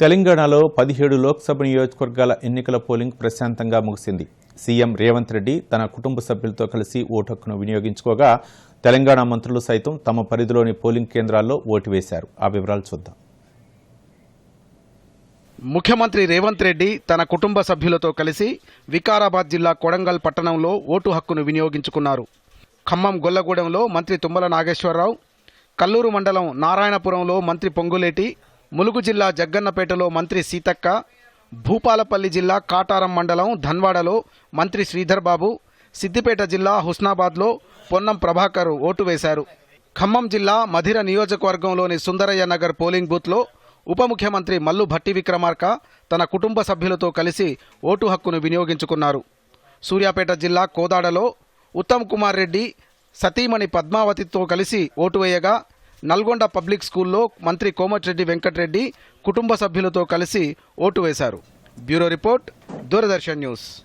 తెలంగాణలో పదిహేడు లోక్సభ నియోజకవర్గాల ఎన్నికల పోలింగ్ ప్రశాంతంగా ముగిసింది. సీఎం రేవంత్ రెడ్డి తన కుటుంబ సభ్యులతో కలిసి ఓటు హక్కును వినియోగించుకోగా తెలంగాణ మంత్రులు సైతం తమ పరిధిలోని పోలింగ్ కేంద్రాల్లో ఓటు వేశారు. ఆ వివరాలు చూద్దాం. ముఖ్యమంత్రి రేవంత్ రెడ్డి తన కుటుంబ సభ్యులతో కలిసి వికారాబాద్ జిల్లా కొడంగల్ పట్టణంలో ఓటు హక్కును వినియోగించుకున్నారు. ఖమ్మం గొల్లగూడెంలో మంత్రి తుమ్మల నాగేశ్వరరావు కల్లూరు మండలం నారాయణపురంలో మంత్రి పొంగులేటి ములుగు జిల్లా జగ్గన్నపేటలో మంత్రి సీతక్క భూపాలపల్లి జిల్లా కాటారం మండలం ధన్వాడలో మంత్రి శ్రీధర్ బాబు సిద్దిపేట జిల్లా హుస్నాబాద్లో పొన్నం ప్రభాకర్ ఓటు వేశారు. ఖమ్మం జిల్లా మధిర నియోజకవర్గంలోని సుందరయ్య నగర్ పోలింగ్ బూత్లో ఉప ముఖ్యమంత్రి మల్లు భట్టి విక్రమార్క తన కుటుంబ సభ్యులతో కలిసి ఓటు హక్కును వినియోగించుకున్నారు. సూర్యాపేట జిల్లా కోదాడలో ఉత్తమ్ కుమార్ రెడ్డి సతీమణి పద్మావతితో కలిసి ఓటు వేయగా నల్గొండ పబ్లిక్ స్కూల్లో మంత్రి కోమటిరెడ్డి వెంకటరెడ్డి కుటుంబ సభ్యులతో కలిసి ఓటు వేశారు. Bureau report Doordarshan news.